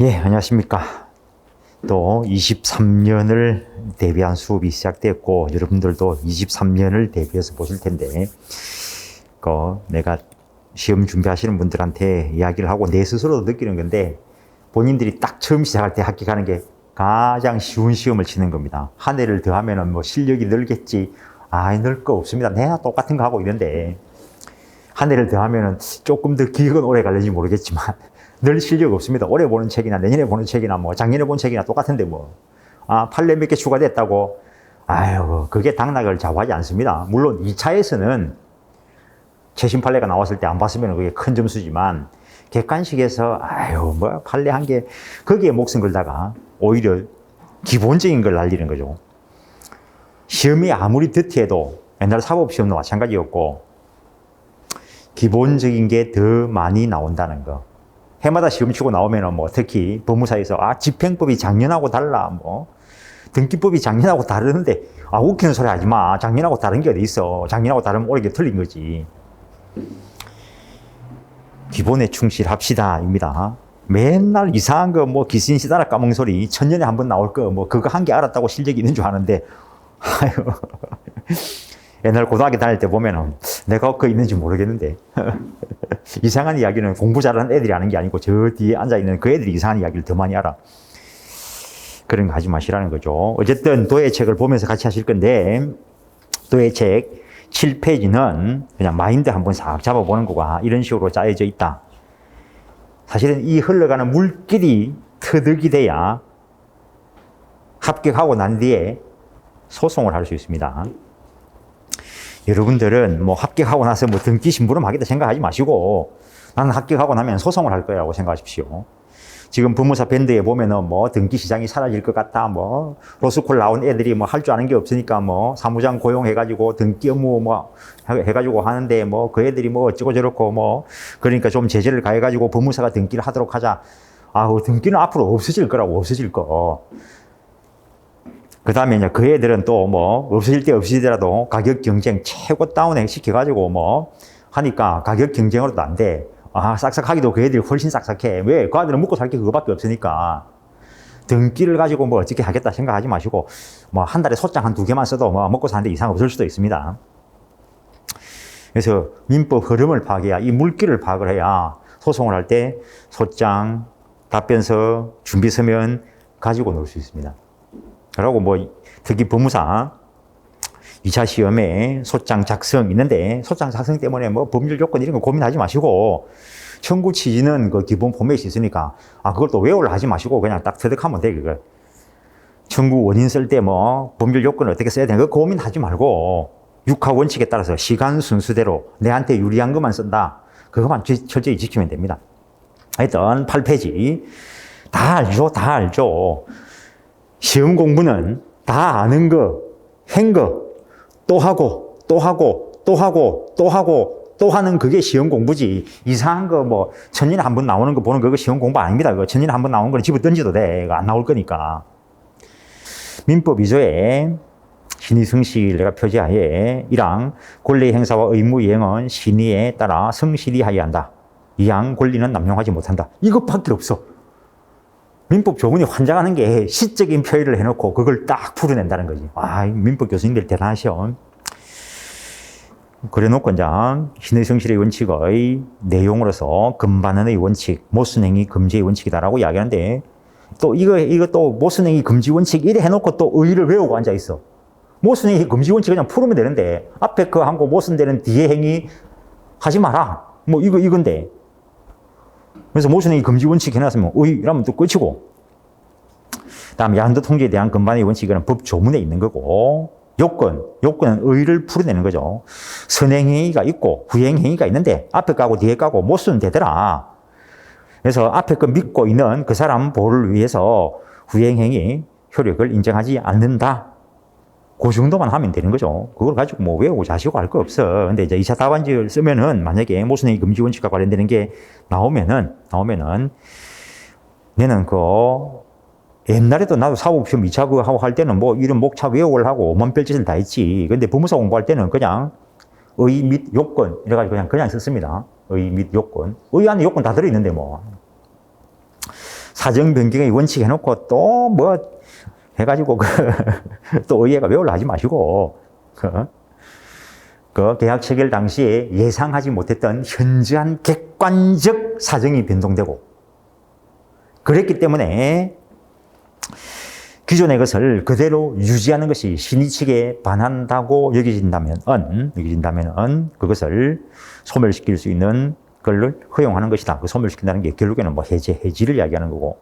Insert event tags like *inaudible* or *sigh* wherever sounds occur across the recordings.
예, 안녕하십니까. 또 23년을 대비한 수업이 시작됐고, 여러분들도 23년을 대비해서 보실 텐데, 그 내가 시험 준비하시는 분들한테 이야기를 하고 내 스스로도 느끼는 건데, 본인들이 딱 처음 시작할 때 합격하는 게 가장 쉬운 시험을 치는 겁니다. 한 해를 더 하면은 뭐 실력이 늘겠지. 아, 늘 거 없습니다. 내가 똑같은 거 하고 있는데, 한 해를 더 하면은 조금 더 기간 오래 갈는지 모르겠지만 늘 실력 없습니다. 올해 보는 책이나 내년에 보는 책이나 뭐 작년에 본 책이나 똑같은데 뭐. 아, 판례 몇 개 추가됐다고. 아유, 그게 당락을 좌우하지 않습니다. 물론 2차에서는 최신 판례가 나왔을 때 안 봤으면 그게 큰 점수지만 객관식에서 아유, 뭐 판례 한 개 거기에 목숨 걸다가 오히려 기본적인 걸 날리는 거죠. 시험이 아무리 드티해도 옛날 사법시험도 마찬가지였고 기본적인 게 더 많이 나온다는 거. 해마다 시험 치고 나오면은 뭐 특히 법무사에서 아 집행법이 작년하고 달라 뭐. 등기법이 작년하고 다르는데 아 웃기는 소리 하지 마. 작년하고 다른 게 어디 있어? 작년하고 다르면 올해 게 틀린 거지. 기본에 충실합시다입니다. 맨날 이상한 거 뭐 기신시다라 까먹는 소리 천년에 한 번 나올 거 뭐 그거 한 개 알았다고 실력이 있는 줄 아는데. *laughs* 아유 옛날 고등학교 다닐 때 보면은 내가 그 있는지 모르겠는데 *laughs* 이상한 이야기는 공부 잘하는 애들이 아는 게 아니고 저 뒤에 앉아 있는 그 애들이 이상한 이야기를 더 많이 알아. 그런 거 하지 마시라는 거죠. 어쨌든 도의 책을 보면서 같이 하실 건데 도의 책 7페이지는 그냥 마인드 한번 싹 잡아보는 거가 이런 식으로 짜여져 있다. 사실은 이 흘러가는 물길이 터득이 돼야 합격하고 난 뒤에 소송을 할 수 있습니다. 여러분들은 뭐 합격하고 나서 뭐 등기 신부름 하겠다 생각하지 마시고 나는 합격하고 나면 소송을 할 거라고 생각하십시오. 지금 법무사 밴드에 보면은 뭐 등기 시장이 사라질 것 같다. 뭐 로스쿨 나온 애들이 뭐 할 줄 아는 게 없으니까 뭐 사무장 고용해가지고 등기 업무 뭐 해가지고 하는데 뭐 그 애들이 뭐 어쩌고 저렇고 뭐 그러니까 좀 제재를 가해가지고 법무사가 등기를 하도록 하자. 아우 등기는 앞으로 없어질 거라고 없어질 거. 그 다음에 이제 그 애들은 또 뭐 없어질 때 없어지더라도 가격 경쟁 최고 다운에 시켜가지고 뭐 하니까 가격 경쟁으로도 안 돼. 아, 싹싹하기도 그 애들이 훨씬 싹싹해. 왜? 그 아들은 먹고 살 게 그거밖에 없으니까. 등기를 가지고 뭐 어떻게 하겠다 생각하지 마시고 뭐 한 달에 소장 한 두 개만 써도 뭐 먹고 사는데 이상 없을 수도 있습니다. 그래서 민법 흐름을 파악해야 이 물길을 파악을 해야 소송을 할 때 소장, 답변서, 준비 서면 가지고 놀 수 있습니다. 그리고 뭐 특히 법무사 2차 시험에 소장 작성 있는데 소장 작성 때문에 뭐 법률 조건 이런 거 고민하지 마시고 청구 취지는 그 기본 포맷이 있으니까 아 그걸 또 외우려 하지 마시고 그냥 딱 터득하면 돼 그거. 청구 원인 쓸 때 뭐 법률 요건을 어떻게 써야 되는 거 고민하지 말고 육하 원칙에 따라서 시간 순수대로 내한테 유리한 것만 쓴다. 그것만 철저히 지키면 됩니다. 하여튼 8페이지 다 알죠, 다 알죠. 시험 공부는 다 아는 거, 한 거, 또 하고, 또 하고, 또 하고, 또 하고, 또 하는 그게 시험 공부지. 이상한 거 뭐, 천년에 한 번 나오는 거 보는 거, 그거 시험 공부 아닙니다. 그거 천년에 한 번 나오는 거는 집어 던져도 돼. 이거 안 나올 거니까. 민법 2조에 신의 성실 내가 표지하에 1항 권리 행사와 의무 이행은 신의에 따라 성실히 하여야 한다. 2항 권리는 남용하지 못한다. 이것밖에 없어. 민법 조문이 환장하는 게 시적인 표현을 해놓고 그걸 딱 풀어낸다는 거지. 아, 민법 교수님들 대단하셔. 그래 놓고 이제 신의 성실의 원칙의 내용으로서 금반원의 원칙, 모순행위 금지의 원칙이다라고 이야기하는데 또 이거, 이거 또 모순행위 금지 원칙 이래 해놓고 또 의의를 외우고 앉아 있어. 모순행위 금지 원칙 그냥 풀으면 되는데 앞에 그 한 거 모순되는 뒤에 행위 하지 마라. 뭐 이거, 이건데. 그래서 모순행위 금지 원칙 해놨으면 의의라면 또 끝이고. 다음 양도 통제에 대한 근반의 원칙은 법 조문에 있는 거고 요건, 요건은 의의를 풀어내는 거죠. 선행행위가 있고 후행행위가 있는데 앞에 까고 뒤에 까고 못 쓰면 되더라. 그래서 앞에 거 믿고 있는 그 사람 보호를 위해서 후행행위 효력을 인정하지 않는다. 그 정도만 하면 되는 거죠. 그걸 가지고 뭐 외우고 자시고 할 거 없어. 근데 이제 2차 답안지를 쓰면은 만약에 모순행위 금지 원칙과 관련되는 게 나오면은, 나오면은, 내는 그 옛날에도 나도 사법시험 2차 그 하고 할 때는 뭐 이런 목차 외우를 하고 오만 별짓을 다 했지. 근데 법무사 공부할 때는 그냥 의 및 요건 이래가지고 그냥 그냥 썼습니다. 의 및 요건. 의 안에 요건 다 들어있는데 뭐. 사정 변경의 원칙 해놓고 또 뭐 해가지고 그 *laughs* 또 의회가 외우려 하지 마시고 그, 그 계약 체결 당시에 예상하지 못했던 현저한 객관적 사정이 변동되고 그랬기 때문에 기존의 것을 그대로 유지하는 것이 신의 측에 반한다고 여겨진다면, 여겨진다면 그것을 소멸시킬 수 있는 걸를 허용하는 것이다. 그 소멸시킨다는 게 결국에는 뭐 해제, 해지를 이야기하는 거고.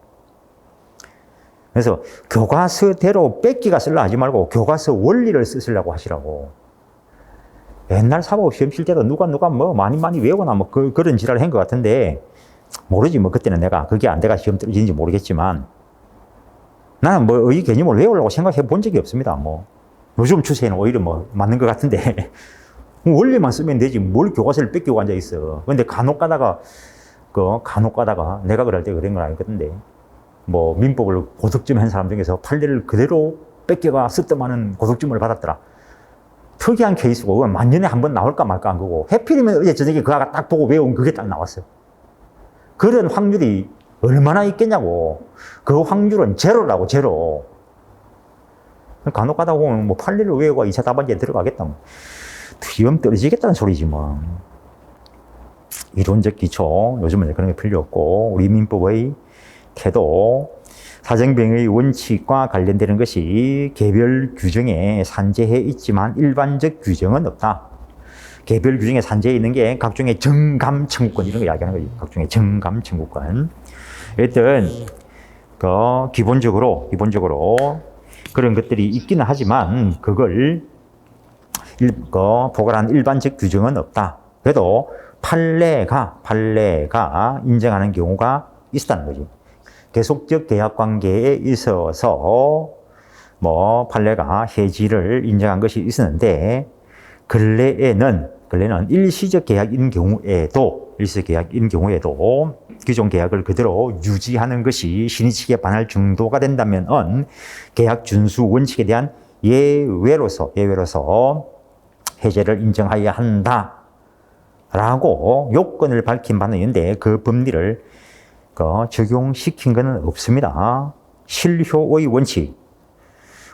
그래서 교과서대로 뺏기가 쓸라 하지 말고 교과서 원리를 쓰시려고 하시라고. 옛날 사법 시험 칠 때도 누가 누가 뭐 많이 많이 외우거나 뭐 그, 그런 지랄을 한 것 같은데 모르지 뭐 그때는 내가 그게 안 돼가 시험 떨어지는지 모르겠지만 나는 뭐 의 개념을 외우려고 생각해 본 적이 없습니다. 뭐 요즘 추세는 오히려 뭐 맞는 것 같은데 *laughs* 원리만 쓰면 되지 뭘 교과서를 뺏기고 앉아 있어. 근데 간혹 가다가 그 간혹 가다가 내가 그럴 때 그런 건 아니거든요. 뭐 민법을 고득점 한 사람 중에서 판례를 그대로 뺏겨가 쓰뜸하는 고득점을 받았더라. 특이한 케이스고 만년에 한 번 나올까 말까 한 거고 해필이면 어제 저녁에 그 아가 딱 보고 외운 그게 딱 나왔어요. 그런 확률이 얼마나 있겠냐고. 그 확률은 제로라고, 제로. 간혹 가다 보면 뭐 판례를 외우고 2차 답안지에 들어가겠다. 뭐. 시험 떨어지겠다는 소리지 뭐. 이론적 기초, 요즘은 그런 게 필요 없고, 우리 민법의 태도, 사정병의 원칙과 관련되는 것이 개별 규정에 산재해 있지만 일반적 규정은 없다. 개별 규정에 산재해 있는 게 각종의 정감 청구권 이런 거 이야기하는 거지. 각종의 정감 청구권. 일단 그 기본적으로 기본적으로 그런 것들이 있기는 하지만 그걸 일, 그 보관한 일반적 규정은 없다. 그래도 판례가 판례가 인정하는 경우가 있었다는 거지. 계속적 계약 관계에 있어서 뭐 판례가 해지를 인정한 것이 있었는데 근래에는 근래는 일시적 계약인 경우에도 일시적 계약인 경우에도 기존 계약을 그대로 유지하는 것이 신의측에 반할 정도가 된다면 계약 준수 원칙에 대한 예외로서 예외로서 해제를 인정하여야 한다. 라고 요건을 밝힌 바는 있는데 그 법리를 그 적용시킨 것은 없습니다. 실효의 원칙.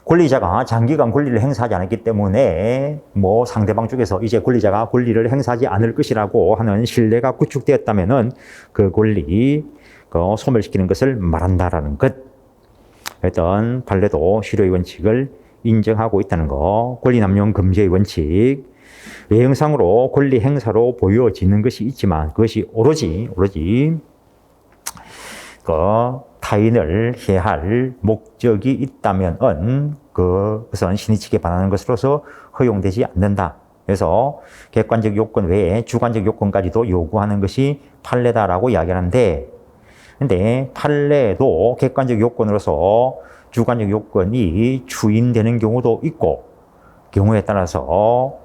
권리자가 장기간 권리를 행사하지 않았기 때문에 뭐 상대방 쪽에서 이제 권리자가 권리를 행사하지 않을 것이라고 하는 신뢰가 구축되었다면은 그 권리 그 소멸시키는 것을 말한다라는 것. 어떤 판례도 실효의 원칙을 인정하고 있다는 거. 권리 남용 금지의 원칙. 외형상으로 권리 행사로 보여지는 것이 있지만 그것이 오로지 오로지 그 타인을 해할 목적이 있다면 그것은 신의칙에 반하는 것으로서 허용되지 않는다. 그래서 객관적 요건 외에 주관적 요건까지도 요구하는 것이 판례다라고 이야기하는데 근데 판례도 객관적 요건으로서 주관적 요건이 추인되는 경우도 있고 경우에 따라서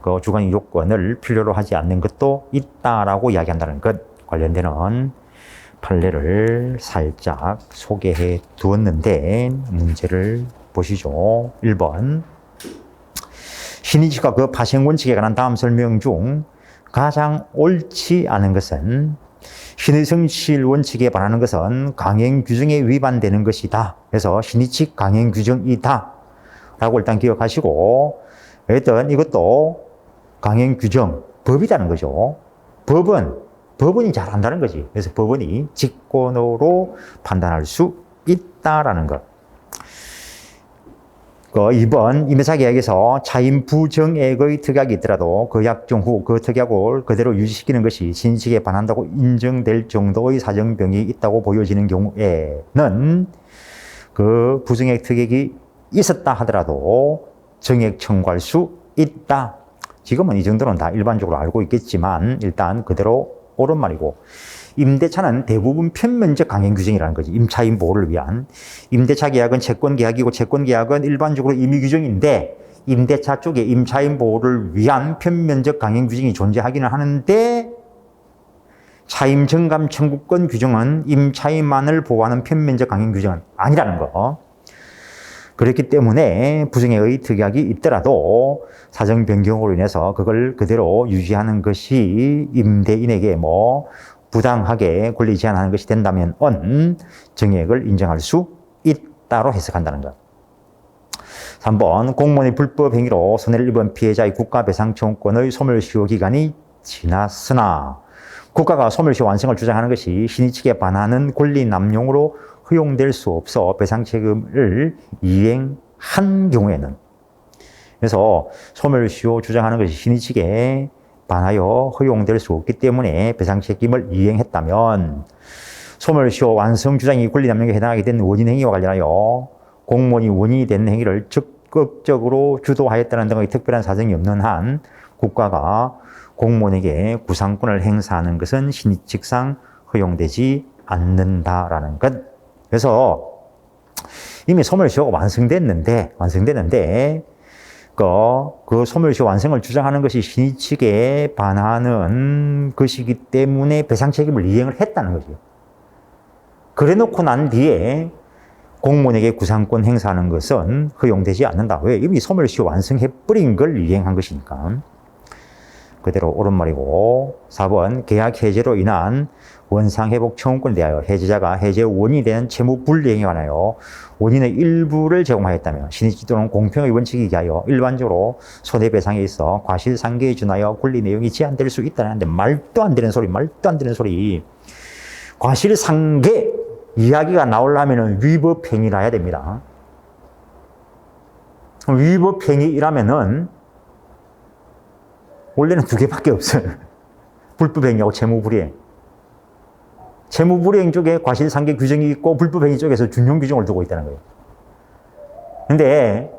그 주관적 요건을 필요로 하지 않는 것도 있다라고 이야기한다는 것 관련되는 판례를 살짝 소개해 두었는데 문제를 보시죠. 1번 신의지가 그 파생 원칙에 관한 다음 설명 중 가장 옳지 않은 것은 신의 성실 원칙에 반하는 것은 강행 규정에 위반되는 것이다. 그래서 신의칙 강행 규정이다. 라고 일단 기억하시고 일단 이것도 강행 규정, 법이라는 거죠. 법은 법원이 잘 안다는 거지. 그래서 법원이 직권으로 판단할 수 있다라는 것. 그 2번 임의사 계약에서 차임 부정액의 특약이 있더라도 그 약정 후 그 특약을 그대로 유지시키는 것이 신식에 반한다고 인정될 정도의 사정병이 있다고 보여지는 경우에는 그 부정액 특약이 있었다 하더라도 정액 청구할 수 있다. 지금은 이 정도는 다 일반적으로 알고 있겠지만 일단 그대로 옳은 말이고 임대차는 대부분 편면적 강행 규정이라는 거지. 임차인 보호를 위한. 임대차 계약은 채권 계약이고 채권 계약은 일반적으로 임의 규정인데 임대차 쪽에 임차인 보호를 위한 편면적 강행 규정이 존재하기는 하는데 차임 정감 청구권 규정은 임차인만을 보호하는 편면적 강행 규정은 아니라는 거. 그렇기 때문에 부정의 특약이 있더라도 사정 변경으로 인해서 그걸 그대로 유지하는 것이 임대인에게 뭐 부당하게 권리 제한하는 것이 된다면 언 정액을 인정할 수 있다로 해석한다는 것. 3번 공무원의 불법 행위로 손해를 입은 피해자의 국가배상청구권의 소멸시효 기간이 지났으나 국가가 소멸시효 완성을 주장하는 것이 신의 측에 반하는 권리 남용으로 허용될 수 없어 배상 책임을 이행한 경우에는 그래서 소멸시효 주장하는 것이 신의 측에 반하여 허용될 수 없기 때문에 배상 책임을 이행했다면 소멸시효 완성 주장이 권리 남용에 해당하게 된 원인 행위와 관련하여 공무원이 원인이 된 행위를 적극적으로 주도하였다는 등의 특별한 사정이 없는 한 국가가 공무원에게 구상권을 행사하는 것은 신의칙상 허용되지 않는다라는 것. 그래서 이미 소멸시효가 완성됐는데 완성됐는데 그, 그 소멸시효 완성을 주장하는 것이 신의 측에 반하는 것이기 때문에 배상 책임을 이행을 했다는 거죠. 그래 놓고 난 뒤에 공무원에게 구상권 행사하는 것은 허용되지 않는다. 왜? 이미 소멸시효 완성해버린 걸 이행한 것이니까. 그대로 옳은 말이고 4번 계약 해제로 인한 원상회복 청구권에 대하여 해제자가 해제 원인이 되는 채무 분리행위에 관하여 원인의 일부를 제공하였다며 신의지 또는 공평의 원칙에 의하여 일반적으로 손해배상에 있어 과실상계에 준하여 권리 내용이 제한될 수 있다는데 말도 안 되는 소리 말도 안 되는 소리. 과실상계 이야기가 나오려면 위법행위라 해야 됩니다. 위법행위라면은 원래는 두 개밖에 없어요. *laughs* 불법행위하고 채무불이행. 채무불이행 쪽에 과실상계 규정이 있고 불법행위 쪽에서 준용 규정을 두고 있다는 거예요. 근데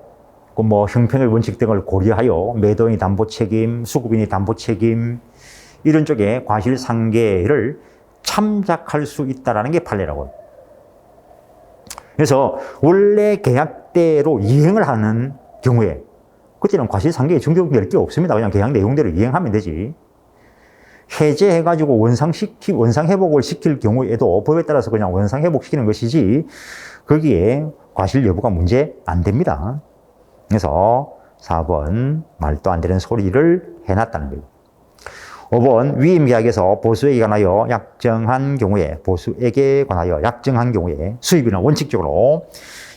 그뭐 형평의 원칙 등을 고려하여 매도인이 담보 책임, 수급인이 담보 책임 이런 쪽에 과실상계를 참작할 수 있다라는 게 판례라고요. 그래서 원래 계약대로 이행을 하는 경우에 그때는 과실상계에 중독될 게 없습니다. 그냥 계약 내용대로 이행하면 되지. 해제해가지고 원상시키, 원상회복을 시킬 경우에도 법에 따라서 그냥 원상회복시키는 것이지 거기에 과실 여부가 문제 안 됩니다. 그래서 4번 말도 안 되는 소리를 해놨다는 거예요. 5번 위임 계약에서 보수액에 관하여 약정한 경우에 보수액에 관하여 약정한 경우에 수입이나 원칙적으로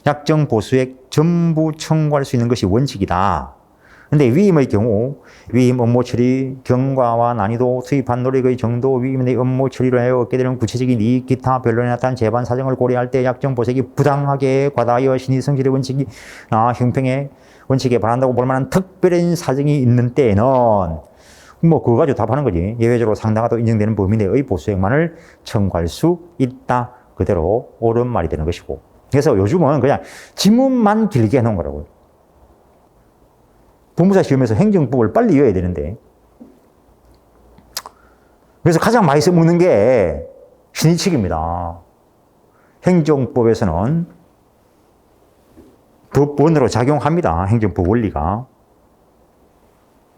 약정 보수액 전부 청구할 수 있는 것이 원칙이다. 근데 위임의 경우 위임 업무 처리 경과와 난이도 수입한 노력의 정도 위임 내 업무 처리를 하여 얻게 되는 구체적인 이익 기타 변론에 나타난 재반 사정을 고려할 때 약정 보색이 부당하게 과다하여 신의 성질의 원칙이 아, 형평의 원칙에 반한다고 볼 만한 특별한 사정이 있는 때에는 뭐 그거 가지고 답하는 거지. 예외적으로 상당하도 인정되는 범위 내의 보수액만을 청구할 수 있다. 그대로 옳은 말이 되는 것이고. 그래서 요즘은 그냥 지문만 길게 해놓은 거라고요. 법무사 시험에서 행정법을 빨리 이어야 되는데. 그래서 가장 많이 써먹는 게 신의칙입니다. 행정법에서는 법원으로 작용합니다. 행정법 원리가.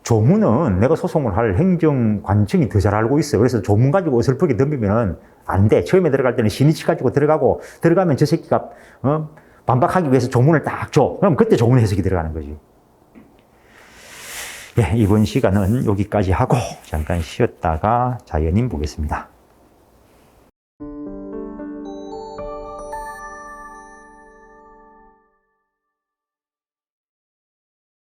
조문은 내가 소송을 할 행정관청이 더 잘 알고 있어요. 그래서 조문 가지고 어설프게 덤비면 안 돼. 처음에 들어갈 때는 신의칙 가지고 들어가고 들어가면 저 새끼가 어? 반박하기 위해서 조문을 딱 줘. 그럼 그때 조문 해석이 들어가는 거지. 예, 이번 시간은 여기까지 하고 잠깐 쉬었다가 자연인 보겠습니다.